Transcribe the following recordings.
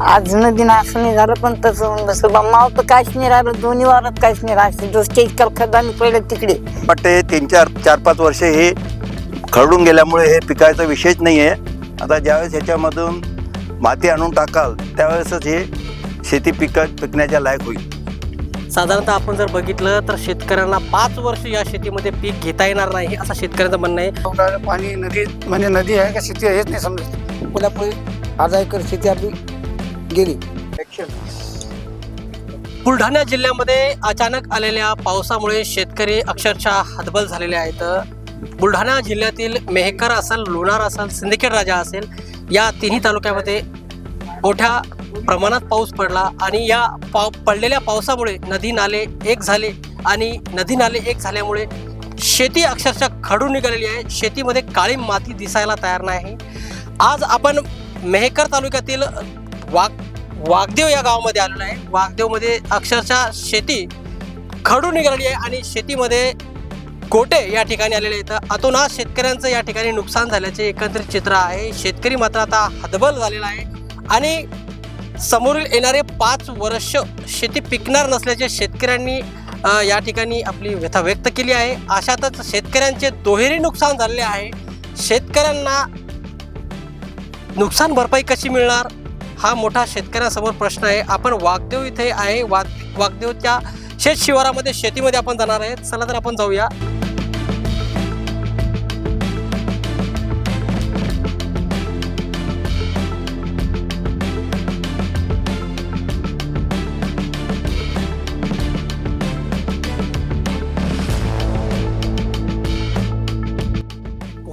आज नदीनं असं नाही झालं पण तसं बा माव तर काहीच नाही राहिलं दोन्ही वारात काहीच नाही राहिलं. जो स्टेज काल खड्डाने पहिले तिकडे. वाटते तीन चार चार पाच वर्षे हे खरडून गेल्यामुळे हे पिकायचा विषयच नाही आहे आता ज्यावेळेस ह्याच्यामधून माती आणून टाकाल त्यावेळेसच हे शेती पिक पिकण्याच्या लायक होईल. साधारणतः आपण जर बघितलं तर शेतकऱ्यांना पाच वर्ष या शेतीमध्ये पीक घेता येणार नाही असं शेतकऱ्यांचं म्हणणं आहे. पाणी नदी म्हणजे नदी आहे का शेती आहे हेच नाही समजत. कोल्हापुरी अर्धा एकर शेती आपली. गेली. बुलढाणा जिल्ह्यामध्ये अचानक आलेल्या पावसामुळे शेतकरी अक्षरशः हतबल झालेले आहेत. बुलढाणा जिल्ह्यातील मेहकर असेल लोणार असेल सिंदखेड राजा असेल या तिन्ही तालुक्यामध्ये मोठ्या प्रमाणात पाऊस पडला आणि या पाव पडलेल्या पावसामुळे नदी नाले एक झाले आणि नदी नाले एक झाल्यामुळे शेती अक्षरशः खडून निघालेली आहे. शेतीमध्ये काळी माती दिसायला तयार नाही. आज आपण मेहकर तालुक्यातील वाघ वाघदेव या गावामध्ये आलेलो आहे. वाघदेवमध्ये अक्षरशः शेती खडून निघाली आहे आणि शेतीमध्ये गोटे या ठिकाणी आलेले आहेत. अतोनात शेतकऱ्यांचं या ठिकाणी नुकसान झाल्याचे एकत्रित चित्र आहे. शेतकरी मात्र आता हतबल झालेला आहे आणि समोरील येणारे पाच वर्ष शेती पिकणार नसल्याचे शेतकऱ्यांनी या ठिकाणी आपली व्यथा व्यक्त केली आहे. अशातच शेतकऱ्यांचे दुहेरी नुकसान झालेले आहे. शेतकऱ्यांना नुकसान भरपाई कशी मिळणार? हा मोठा शेतकऱ्यांसमोर प्रश्न आहे. आपण वाघदेव इथे आहे. वाग वाघदेवच्या शेत शिवारामध्ये शेतीमध्ये आपण जाणार आहे चला तर आपण जाऊया.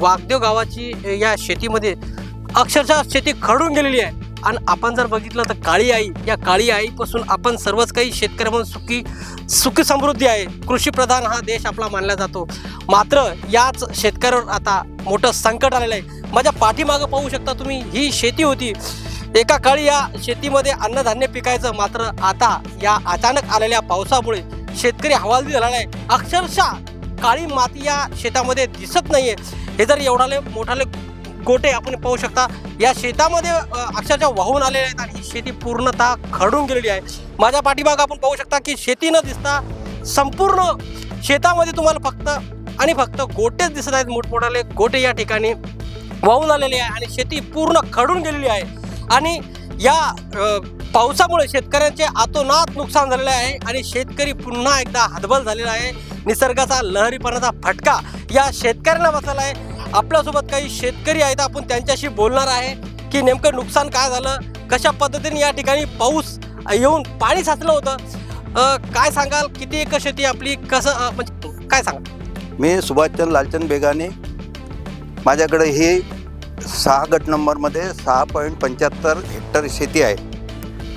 वाघदेव गावाची या शेतीमध्ये अक्षरशः शेती खडून गेलेली आहे. आणि आपण जर बघितलं तर काळी आई या काळी आईपासून आपण सर्वच काही शेतकरी म्हणून सुखी सुखी समृद्धी आहे. कृषीप्रधान हा देश आपला मानला जातो. मात्र याच शेतकऱ्यावर आता मोठं संकट आलेलं आहे. माझ्या पाठीमागं पाहू शकता तुम्ही ही शेती होती. एका काळी या शेतीमध्ये अन्नधान्य पिकायचं मात्र आता या अचानक आलेल्या पावसामुळे शेतकरी हवालदी झालेला आहे अक्षरशः काळी माती या शेतामध्ये दिसत नाहीये. हे जर एवढाले मोठाले गोटे आपण पाहू शकता. या शेतामध्ये अक्षरशः वाहून आलेले आहेत आणि ही शेती पूर्णतः खडून गेलेली आहे. माझ्या पाठीमाग आपण पाहू शकता की शेती न दिसता संपूर्ण शेतामध्ये तुम्हाला फक्त आणि फक्त गोटेच दिसत आहेत मोठमोठाले. गोटे या ठिकाणी वाहून आलेले आहे आणि शेती पूर्ण खडून गेलेली आहे. आणि या पावसामुळे शेतकऱ्यांचे आतोनात नुकसान झालेले आहे आणि शेतकरी पुन्हा एकदा हतबल झालेला आहे. निसर्गाचा लहरीपणाचा फटका या शेतकऱ्यांना बसलेला आहे. आपल्यासोबत काही शेतकरी आहेत आपण त्यांच्याशी बोलणार आहे की नेमकं नुकसान काय झालं कशा पद्धतीने या ठिकाणी पाऊस येऊन पाणी साचलं होतं? काय सांगाल? किती एकर शेती आपली? कसं म्हणजे काय सांगाल? मी सुभाषचंद लालचंद बेगाने माझ्याकडे ही सहा गट नंबरमध्ये सहा पॉईंट पंच्याहत्तर हेक्टर शेती आहे.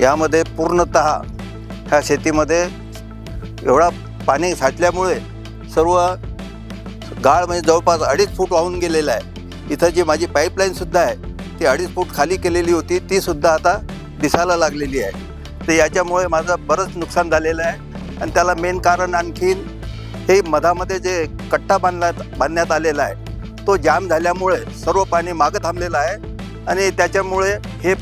यामध्ये पूर्णत ह्या शेतीमध्ये एवढा पाणी साठल्यामुळे सर्व गाळ म्हणजे जवळपास अडीच फूट वाहून गेलेलं आहे. इथं जी माझी पाईपलाईनसुद्धा आहे ती अडीच फूट खाली केलेली होती तीसुद्धा आता दिसायला लागलेली आहे. तर याच्यामुळे माझं बरंच नुकसान झालेलं आहे. आणि त्याला मेन कारण आणखीन हे मधामध्ये जे कट्टा बांधला बांधण्यात आलेला आहे तो जाम झाल्यामुळे सर्व पाणी मागं थांबलेलं आहे. आणि त्याच्यामुळे हे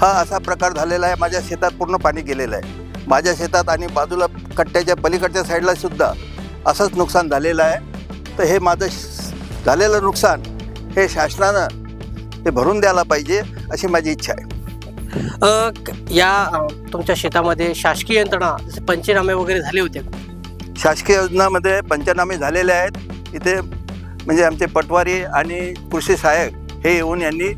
हा असा प्रकार झालेला आहे माझ्या शेतात पूर्ण पाणी गेलेलं आहे. माझ्या शेतात आणि बाजूला कट्ट्याच्या पलीकडच्या साईडला सुद्धा असंच नुकसान झालेलं आहे. तर हे माझं झालेलं नुकसान हे शासनानं हे भरून द्यायला पाहिजे अशी माझी इच्छा आहे. अ, क- या तुमच्या शेतामध्ये शासकीय यंत्रणा जसे पंचनामे वगैरे झाले होते. शासकीय योजनामध्ये पंचनामे झालेले आहेत. इथे म्हणजे आमचे पटवारी आणि कृषी सहाय्यक हे येऊन यांनी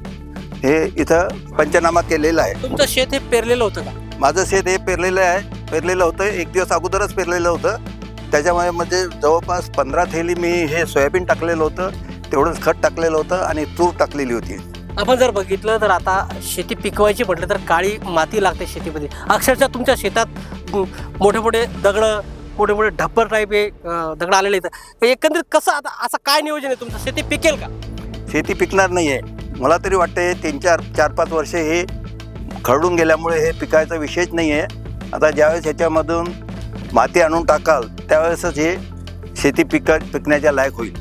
हे इथं पंचनामा केलेला आहे. तुमचं शेत हे पेरलेलं होतं का? माझं शेत हे पेरलेलं आहे. पेरलेलं होतं. एक दिवस अगोदरच पेरलेलं होतं. त्याच्यामुळे म्हणजे जवळपास पंधरा थैली मी हे सोयाबीन टाकलेलं होतं तेवढंच खत टाकलेलं होतं आणि तूर टाकलेली होती. आपण जर बघितलं तर आता शेती पिकवायची म्हटलं तर काळी माती लागते शेतीमध्ये. अक्षरशः तुमच्या शेतात मोठे मोठे दगडं मोठे मोठे ढप्पर टाईप हे दगड आलेले आहेत. एकंदरीत कसं आता असं काय नियोजन आहे तुमचं? शेती पिकेल का? शेती पिकणार नाही आहे मला तरी वाटते तीन चार चार पाच वर्षे हे खरडून गेल्यामुळे हे पिकायचा विषयच नाही आहे आता ज्यावेळेस ह्याच्यामधून माती आणून टाकाल त्यावेळेसच हे शेती पिक पिकण्याच्या लायक होईल.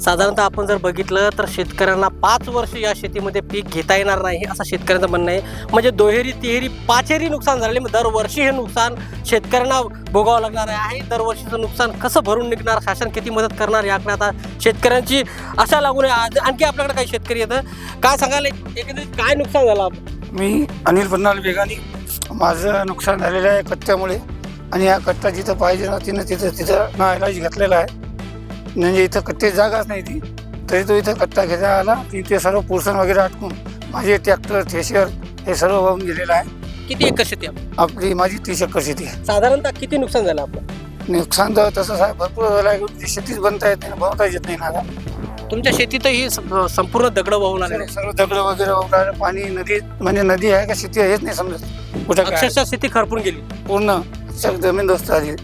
साधारणतः आपण जर बघितलं तर शेतकऱ्यांना पाच वर्ष या शेतीमध्ये पीक घेता येणार नाही असं शेतकऱ्यांचं म्हणणं आहे. म्हणजे दोहेरी तिहेरी पाचेरी नुकसान झालेले मग दरवर्षी हे नुकसान शेतकऱ्यांना भोगावं लागणार आहे. दरवर्षीचं नुकसान कसं भरून निघणार शासन किती मदत करणार याकडे आता शेतकऱ्यांची आशा लागून आहे आज आणखी आपल्याकडे काही शेतकरी येतं. काय सांगाल? एक- एकंदरीत काय नुकसान झालं? मी अनिल पन्नाल बेगानी माझं नुकसान झालेलं आहे कट्ट्यामुळे आणि या कट्टा जिथं पाहिजे ना तिनं तिथं तिथं ना इलाज घेतलेला आहे. म्हणजे इथं कट्टे जागाच नाही ती. तरी तो इथं कट्टा घेता आला की ते सर्व पुरसन वगैरे अटकून माझे ट्रॅक्टर थ्रेशर हे सर्व वाहून गेलेलं आहे. किती एकर शेती आहे? आपली? माझी तीस एकर शेती आहे. साधारणतः किती नुकसान झालं आपलं? नुकसान तर तसं साहेब भरपूर झालं आहे. शेतीच बनता येत नाही बनवता येत नाही ना आता. तुमच्या शेतीत ही सं- संपूर्ण दगड वाहून आलेले सर्व सर्व दगड वगैरे वाहून राहिलं. पाणी नदी म्हणजे नदी आहे का शेती आहे हेच नाही समजत. कुठं काय अक्षरशः शेती खरपून गेली. पूर्ण. सग जमीन दोस्त झाली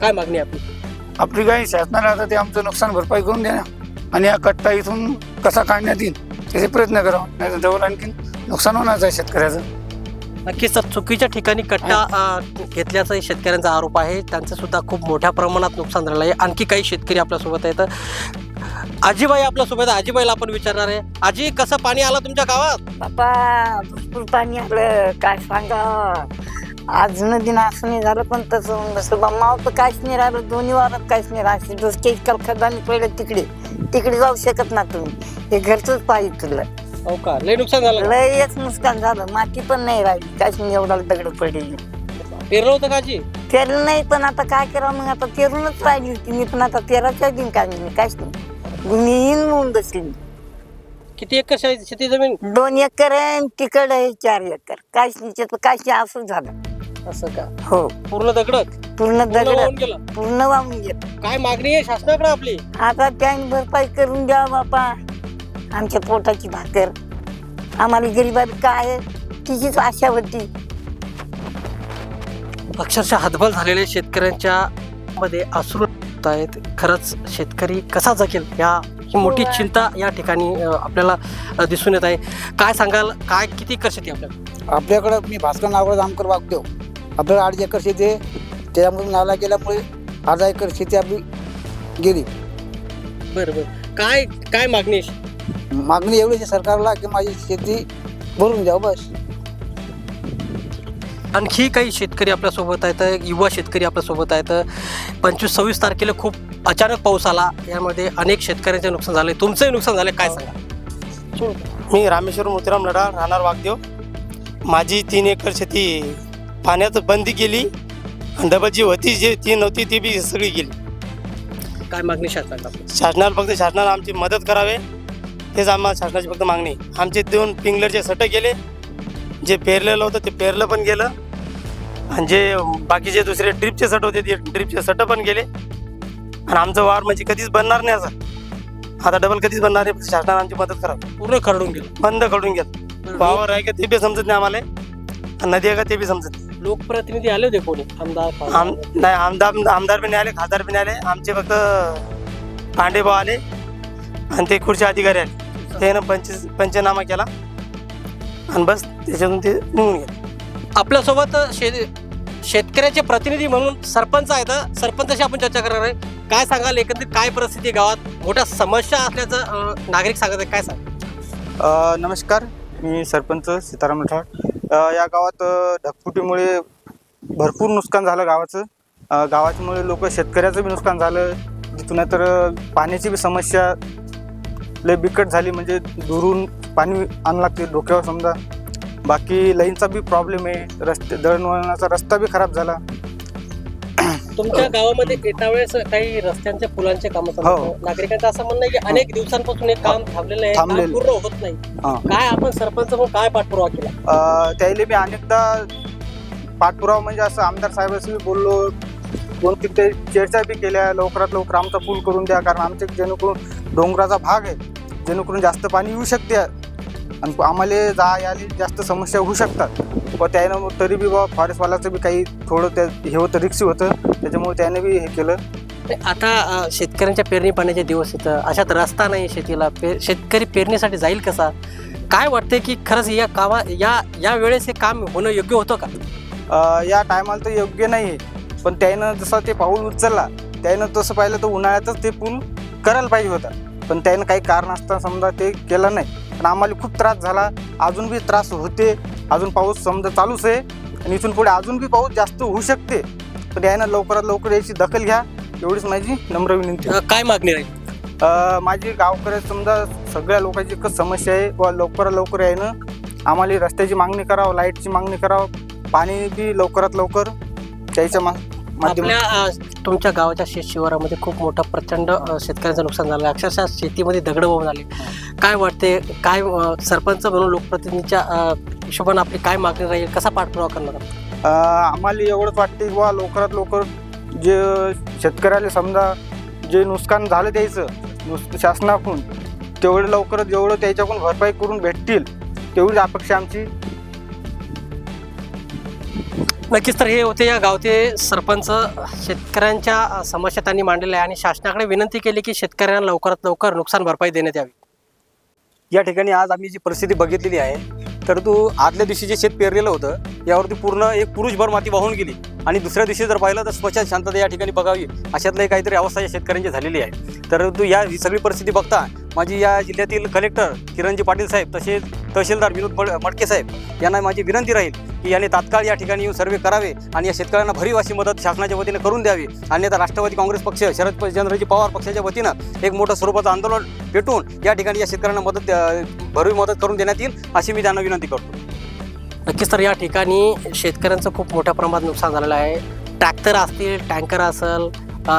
काय मागणी आहे आपली? आपली काही शासनाला आता ते आमचं नुकसान भरपाई करून द्या ना आणि हा कट्टा इथून कसा काढण्यात येईल त्याचे प्रयत्न करावा. नाही तर जवळ आणखी नुकसान होणारच आहे शेतकऱ्याचं. नक्कीच तर चुकीच्या ठिकाणी कट्टा अ, घेतल्याचा शेतकऱ्यांचा आरोप आहे. त्यांचं सुद्धा खूप मोठ्या प्रमाणात नुकसान झालेलं आहे. आणखी काही शेतकरी आपल्यासोबत आहेत. आजीबाई आपल्यासोबत आहे. आजीबाईला आपण विचारणार आहे. आजी कसं पाणी आलं तुमच्या गावात? बापा भरपूर पाणी आलं काय सांगा? आज नदीनं असं नाही झालं पण तसं होऊन बसलं बा काहीच नाही राहिलं दोन्ही वारात काहीच नाही राहिलं दोस्ते इतकं खदानी पडलं तिकडे. तिकडे जाऊ शकत ना तुम्ही. हे घरचंच पाहिजे तुला हो का? लय नुकसान झालं लयच नुकसान झालं. माती पण नाही राहिली. काहीच नाही एवढा दगड पडली पेरलं होतं का आजी? पेरलं नाही पण आता काय करावं मग? आता पेरूनच राहिली होती मी पण आता पेराच्या दिन काय नाही काहीच नाही मी येईन होऊन बसली. किती एकर शेती जमीन? दोन एकर आहे आणि तिकड आहे चार एकर. काहीच नाही त्याचं काहीच नाही असं झालं. असं का? हो. पूर्ण दगड पूर्ण पूर्ण वाहून दगड गेलं. पूर्ण वाहून गेलं. काय मागणी आहे शासनाकडे आपली? आता त्याने भरपाई करून द्या बापा. आमच्या पोटाची भाकर. आम्हाला गरीबाला काय आहे, तिचीच आशा होती अक्षरशः हतबल झालेले शेतकऱ्यांच्या मध्ये येत आहेत. खरंच शेतकरी कसा जगेल या ही मोठी चिंता या ठिकाणी अ, आपल्याला अ, दिसून येत आहे. काय सांगाल? काय किती एकर शेती आपल्याला आपल्याकडं मी भास्कर नागराज आमकर वागदेव आपल्याला अडीच एकर शेती आहे. त्याच्यामधून नाला गेल्यामुळे अर्धा एकर शेती आपली गेली. बरं बरं. काय काय मागणी आहे? मागणी एवढीच आहे सरकारला की माझी शेती भरून द्या बस. आणखी काही शेतकरी आपल्यासोबत आहेत युवा शेतकरी आपल्यासोबत आहेत. पंचवीस सव्वीस तारखेला खूप अचानक पाऊस आला. यामध्ये अनेक शेतकऱ्यांचे नुकसान झाले. तुमचंही नुकसान झाले काय सांगा मी रामेश्वर मोतीराम लढा राहणार वाघदेव. माझी तीन एकर शेती पाण्यात बंदी केली. आणि डबल जी होती जी ती नव्हती ती बी सगळी गेली. काय मागणी शासनाला? शासनाला फक्त शासनाला आमची मदत करावे. तेच आम्हाला शासनाची फक्त मागणी. आहे. आमचे दोन पिंगलरचे सट गेले जे पेरलेलं होतं ते पेरलं पण गेलं. आणि जे बाकीचे दुसरे ड्रिपचे सट होते ते ड्रिपचे सट पण गेले. आणि आमचं वावर म्हणजे कधीच बनणार नाही असं. आता डबल कधीच बनणार आहे शासनाने आमची मदत करावी. पूर्ण खरडून गेलं. बंद करून घेत वावर आहे का ते बी समजत नाही आम्हाला. आणि नदी आहे का ते बी समजत नाही. लोकप्रतिनिधी आले होते कोणी? आमदार आम नाही आमदार आमदार बी नाही आले खासदार बी नाही आले. आमचे फक्त पांडेभाऊ आले आणि ते खुर्ची अधिकारी आले. त्यानं पंच पंचनामा केला आणि बस त्याच्यातून ते निघून गेले. आपल्यासोबत शे शेतकऱ्याचे प्रतिनिधी म्हणून सरपंच आहेत. सरपंचाशी आपण चर्चा करणार आहे. काय सांगाल? एकंदरीत काय परिस्थिती आहे गावात? मोठ्या समस्या असल्याचं अं, नागरिक सांगत आहे काय सांग अ, नमस्कार. मी सरपंच सीताराम लठाड अ, या गावात ढगफुटीमुळे भरपूर नुकसान झालं गावाचं. गावाच्यामुळे लोक शेतकऱ्याचं बी नुकसान झालं. तिथून तर पाण्याची बी समस्या लय बिकट झाली. म्हणजे दुरून पाणी आणू लागते डोक्यावर समजा. बाकी लाईनचा बी प्रॉब्लेम आहे. रस्ते दळणवळणाचा रस्ता बी खराब झाला. तुमच्या गावामध्ये येत्या वेळेस काही रस्त्यांच्या पुलांचे काम हो. नागरिकांचं असं म्हणणं आहे की अनेक दिवसांपासून हे काम थांबलेलं आहे काम थांबलेलं. पूर्ण होत नाही. हां. काय आपण सरपंच म्हणून काय पाठपुरावा केला? अ, त्याला मी अनेकदा पाठपुरावा म्हणजे असं आमदार साहेबांशी बी बोललो. दोन तीन ते चर्चा बी केल्या. लवकरात लवकर आमचा पूल करून द्या. कारण आमच्या जेणेकरून डोंगराचा भाग आहे. जेणेकरून जास्त पाणी येऊ शकते. आणि आम्हाला जा यायला जास्त समस्या होऊ शकतात. व त्यानं तरी बी बा फॉरेस्टवाल्याचं बी काही थोडं त्या हे होतं रिक्सी होतं. त्याच्यामुळे त्याने बी हे केलं. आता शेतकऱ्यांच्या पेरणी पाण्याचे दिवस येतं. अशात रस्ता नाही शेतीला. पे शेतकरी पेरणीसाठी जाईल कसा? काय वाटतंय की खरंच या कामा या या वेळेस हे काम होणं योग्य होतं का? या टायमाला तर योग्य नाही आहे पण त्यानं जसं ते पाऊल उचलला त्यानं तसं पाहिलं तर उन्हाळ्यातच ते पूल करायला पाहिजे होता. पण त्यानं काही कारण असता समजा ते केलं नाही. पण आम्हाला खूप त्रास झाला. अजून बी त्रास होते. अजून पाऊस समजा चालूच आहे. आणि इथून पुढे अजून बी पाऊस जास्त होऊ शकते. पण यानं लवकरात लवकर याची दखल घ्या. एवढीच माझी नम्र विनंती. आहे. अ, काय मागणी राहील अ, माझी गावकऱ्यात समजा सगळ्या लोकांची एकच समस्या आहे. व लवकरात लवकर यायनं आम्हाला रस्त्याची मागणी करावं लाईटची मागणी करावं. पाणी बी लवकरात लवकर त्याच्या मा आपल्या अ, तुमच्या गावाच्या शेत शिवारामध्ये खूप मोठं प्रचंड शेतकऱ्यांचं नुकसान झालं. आहे अक्षरशः शेतीमध्ये दगड होऊन झाले काय वाटते काय सरपंच म्हणून लोकप्रतिनिधीच्या हिशोबाने आपली काय मागणी राहील? कसा पाठपुरावा करणार आम्हाला एवढंच वाटते की बा लवकरात लवकर जे शेतकऱ्याला समजा जे नुकसान झालं त्याचं नुस शासनाकडून तेवढं लवकरात जेवढं त्याच्याकडून भरपाई करून भेटतील तेवढीच अपेक्षा आमची नक्कीच तर हे होते या गावचे सरपंच शेतकऱ्यांच्या समस्या त्यांनी मांडलेल्या आहे आणि शासनाकडे विनंती केली की शेतकऱ्यांना लवकरात लवकर नुकसान भरपाई देण्यात यावी. या ठिकाणी आज आम्ही जी परिस्थिती बघितलेली आहे तर तू आदल्या दिवशी जे शेत पेरलेलं होतं यावरती पूर्ण एक पुरुषभर माती वाहून गेली. आणि दुसऱ्या दिवशी जर पाहिलं तर स्वच्छ शांतता या ठिकाणी बघावी अशातलाही काहीतरी अवस्था या शेतकऱ्यांची झालेली आहे. तर तू या ही सगळी परिस्थिती बघता माझी या जिल्ह्यातील कलेक्टर किरणजी पाटील साहेब तसेच तहसीलदार विनोद मड- मडके साहेब यांना माझी विनंती राहील की याने तात्काळ या ठिकाणी येऊन सर्वे करावे आणि या शेतकऱ्यांना भरीव अशी मदत शासनाच्या वतीने करून द्यावी. अन्यथा राष्ट्रवादी काँग्रेस पक्ष शरद चंद्रजी पवार पक्षाच्या वतीनं एक मोठं स्वरूपाचं आंदोलन पेटून या ठिकाणी या शेतकऱ्यांना मदत अ, भरीव मदत करून देण्यात येईल अशी मी त्यांना विनंती करतो. नक्कीच तर या ठिकाणी शेतकऱ्यांचं खूप मोठ्या प्रमाणात नुकसान झालेलं आहे. ट्रॅक्टर असतील टँकर असेल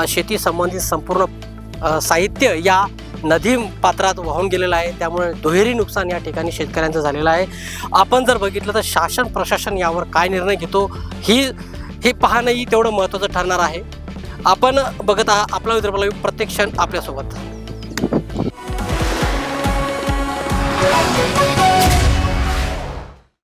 शेती संबंधित संपूर्ण साहित्य या नदी पात्रात वाहून गेलेलं आहे. त्यामुळे दुहेरी नुकसान या ठिकाणी शेतकऱ्यांचं झालेलं आहे. आपण जर बघितलं तर शासन प्रशासन यावर काय निर्णय घेतो ही हे पाहणंही तेवढं महत्त्वाचं ठरणार आहे. आपण बघत आहात आपला विदर्भाला प्रत्येक क्षण आपल्यासोबत.